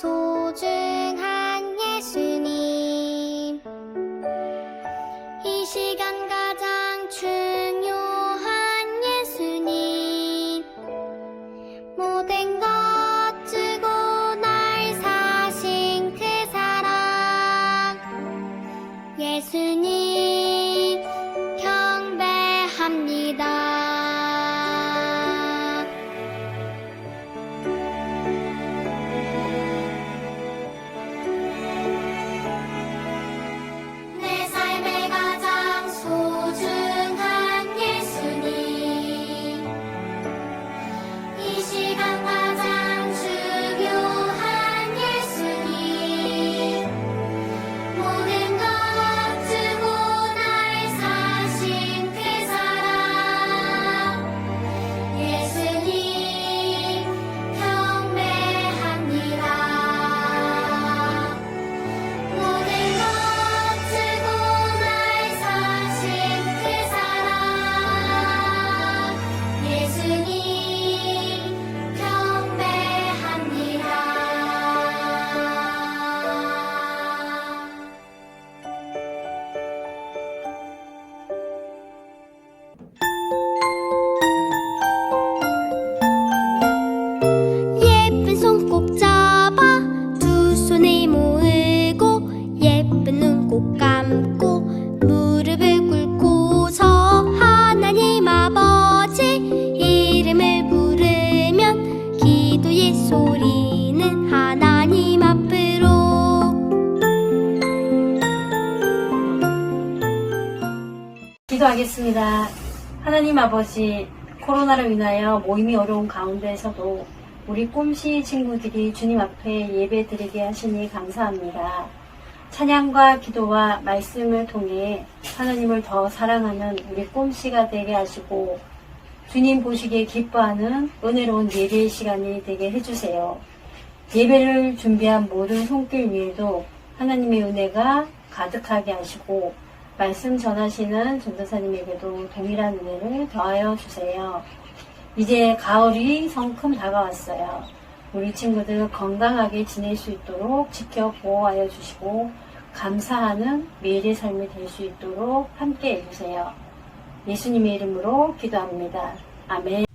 소중 아버지, 코로나로 인하여 모임이 어려운 가운데서도 우리 꿈씨 친구들이 주님 앞에 예배 드리게 하시니 감사합니다. 찬양과 기도와 말씀을 통해 하나님을 더 사랑하는 우리 꿈씨가 되게 하시고 주님 보시기에 기뻐하는 은혜로운 예배의 시간이 되게 해주세요. 예배를 준비한 모든 손길 위에도 하나님의 은혜가 가득하게 하시고 말씀 전하시는 전도사님에게도 동일한 은혜를 더하여 주세요. 이제 가을이 성큼 다가왔어요. 우리 친구들 건강하게 지낼 수 있도록 지켜 보호하여 주시고 감사하는 매일의 삶이 될 수 있도록 함께 해주세요. 예수님의 이름으로 기도합니다. 아멘.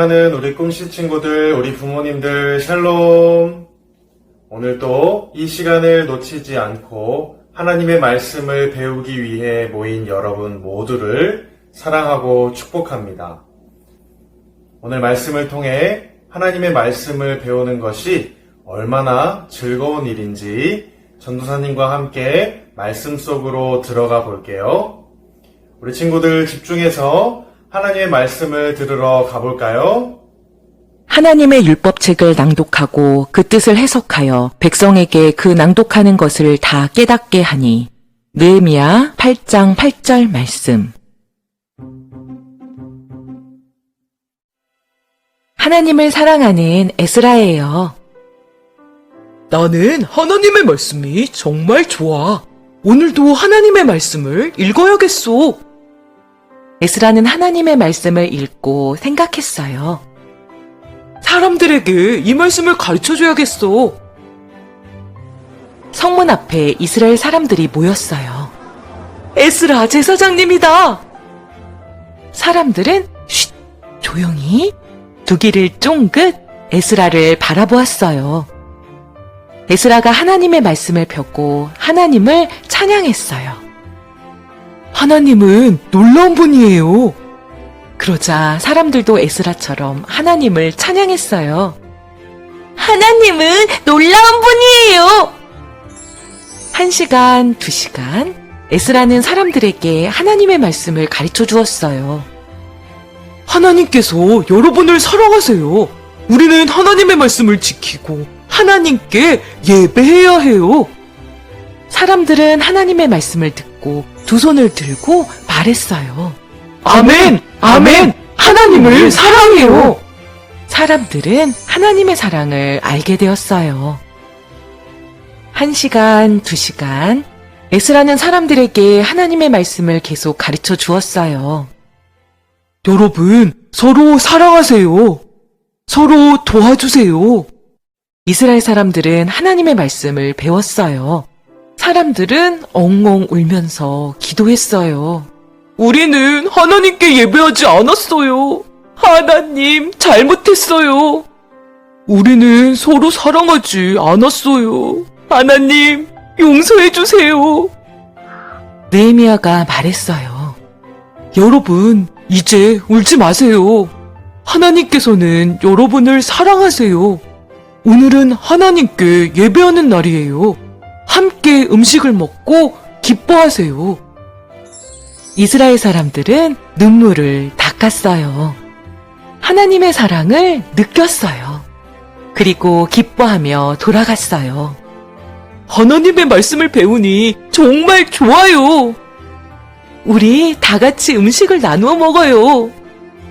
사랑하는 우리 꿈씨 친구들, 우리 부모님들, 샬롬! 오늘도 이 시간을 놓치지 않고 하나님의 말씀을 배우기 위해 모인 여러분 모두를 사랑하고 축복합니다. 오늘 말씀을 통해 하나님의 말씀을 배우는 것이 얼마나 즐거운 일인지 전도사님과 함께 말씀 속으로 들어가 볼게요. 우리 친구들 집중해서 하나님의 말씀을 들으러 가볼까요? 하나님의 율법책을 낭독하고 그 뜻을 해석하여 백성에게 그 낭독하는 것을 다 깨닫게 하니 느헤미야 8장 8절 말씀. 하나님을 사랑하는 에스라예요. 나는 하나님의 말씀이 정말 좋아. 오늘도 하나님의 말씀을 읽어야겠어. 에스라는 하나님의 말씀을 읽고 생각했어요. 사람들에게 이 말씀을 가르쳐 줘야겠어. 성문 앞에 이스라엘 사람들이 모였어요. 에스라 제사장님이다. 사람들은 쉿 조용히 두 귀를 쫑긋 에스라를 바라보았어요. 에스라가 하나님의 말씀을 펴고 하나님을 찬양했어요. 하나님은 놀라운 분이에요. 그러자 사람들도 에스라처럼 하나님을 찬양했어요. 하나님은 놀라운 분이에요. 한 시간, 두 시간, 에스라는 사람들에게 하나님의 말씀을 가르쳐 주었어요. 하나님께서 여러분을 사랑하세요. 우리는 하나님의 말씀을 지키고 하나님께 예배해야 해요. 사람들은 하나님의 말씀을 듣고 두 손을 들고 말했어요. 아멘! 아멘! 하나님을 사랑해요! 사람들은 하나님의 사랑을 알게 되었어요. 한 시간, 두 시간, 에스라는 사람들에게 하나님의 말씀을 계속 가르쳐 주었어요. 여러분, 서로 사랑하세요. 서로 도와주세요. 이스라엘 사람들은 하나님의 말씀을 배웠어요. 사람들은 엉엉 울면서 기도했어요. 우리는 하나님께 예배하지 않았어요. 하나님, 잘못했어요. 우리는 서로 사랑하지 않았어요. 하나님, 용서해주세요. 느헤미야가 말했어요. 여러분, 이제 울지 마세요. 하나님께서는 여러분을 사랑하세요. 오늘은 하나님께 예배하는 날이에요. 함께 음식을 먹고 기뻐하세요. 이스라엘 사람들은 눈물을 닦았어요. 하나님의 사랑을 느꼈어요. 그리고 기뻐하며 돌아갔어요. 하나님의 말씀을 배우니 정말 좋아요. 우리 다 같이 음식을 나누어 먹어요.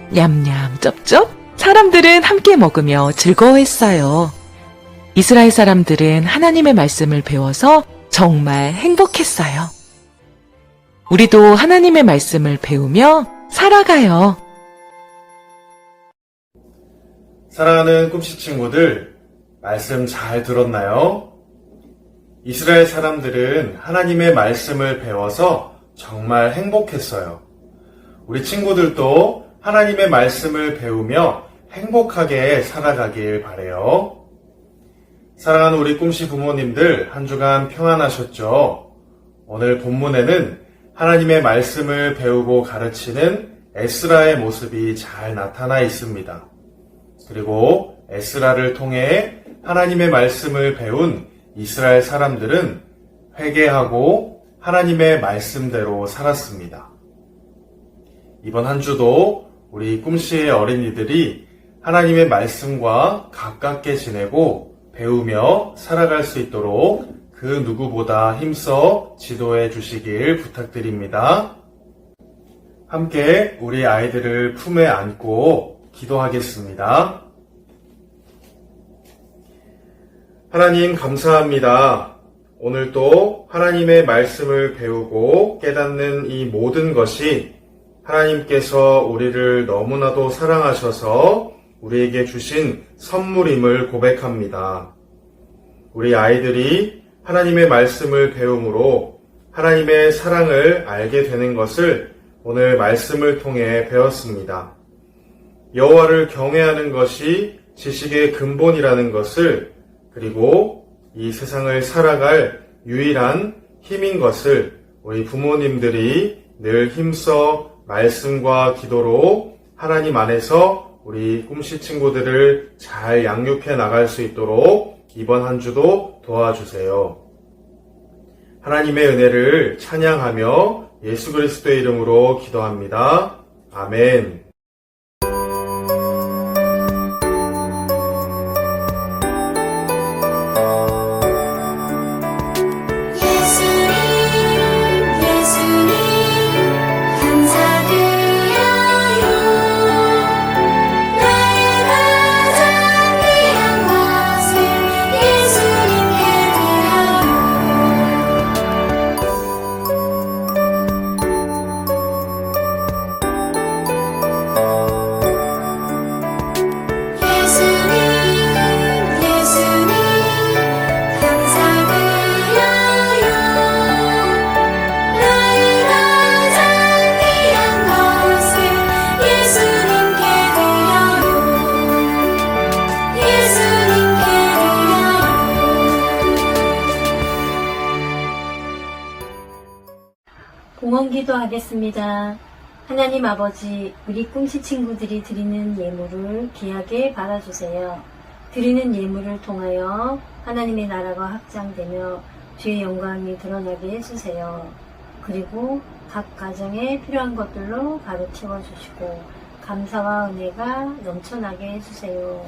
냠냠 쩝쩝. 사람들은 함께 먹으며 즐거워했어요. 이스라엘 사람들은 하나님의 말씀을 배워서 정말 행복했어요. 우리도 하나님의 말씀을 배우며 살아가요. 사랑하는 꿈씨 친구들, 말씀 잘 들었나요? 이스라엘 사람들은 하나님의 말씀을 배워서 정말 행복했어요. 우리 친구들도 하나님의 말씀을 배우며 행복하게 살아가길 바래요. 사랑하는 우리 꿈씨 부모님들 한 주간 평안하셨죠? 오늘 본문에는 하나님의 말씀을 배우고 가르치는 에스라의 모습이 잘 나타나 있습니다. 그리고 에스라를 통해 하나님의 말씀을 배운 이스라엘 사람들은 회개하고 하나님의 말씀대로 살았습니다. 이번 한 주도 우리 꿈씨의 어린이들이 하나님의 말씀과 가깝게 지내고 배우며 살아갈 수 있도록 그 누구보다 힘써 지도해 주시길 부탁드립니다. 함께 우리 아이들을 품에 안고 기도하겠습니다. 하나님 감사합니다. 오늘도 하나님의 말씀을 배우고 깨닫는 이 모든 것이 하나님께서 우리를 너무나도 사랑하셔서 우리에게 주신 선물임을 고백합니다. 우리 아이들이 하나님의 말씀을 배움으로 하나님의 사랑을 알게 되는 것을 오늘 말씀을 통해 배웠습니다. 여호와를 경외하는 것이 지식의 근본이라는 것을 그리고 이 세상을 살아갈 유일한 힘인 것을 우리 부모님들이 늘 힘써 말씀과 기도로 하나님 안에서 우리 꿈씨 친구들을 잘 양육해 나갈 수 있도록 이번 한 주도 도와주세요. 하나님의 은혜를 찬양하며 예수 그리스도의 이름으로 기도합니다. 아멘. 기도 하겠습니다. 하나님 아버지, 우리 꿈씨 친구들이 드리는 예물을 귀하게 받아주세요. 드리는 예물을 통하여 하나님의 나라가 확장되며 주의 영광이 드러나게 해주세요. 그리고 각 가정에 필요한 것들로 가득 채워주시고 감사와 은혜가 넘쳐나게 해주세요.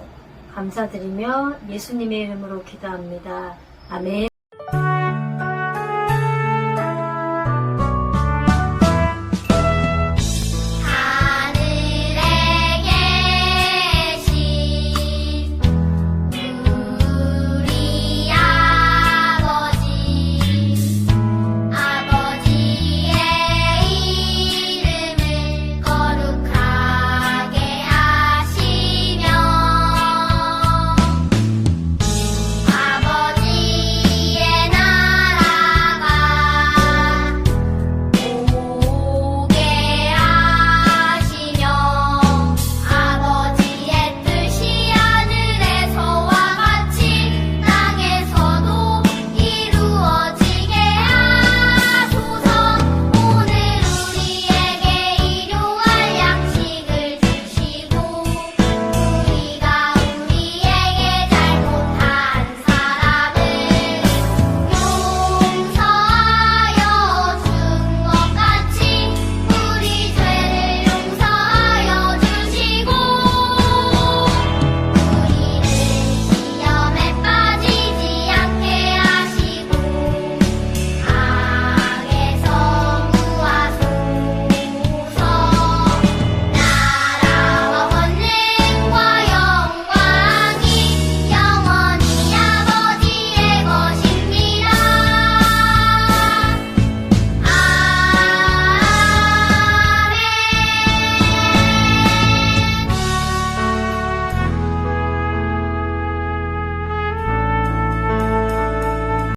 감사드리며 예수님의 이름으로 기도합니다. 아멘.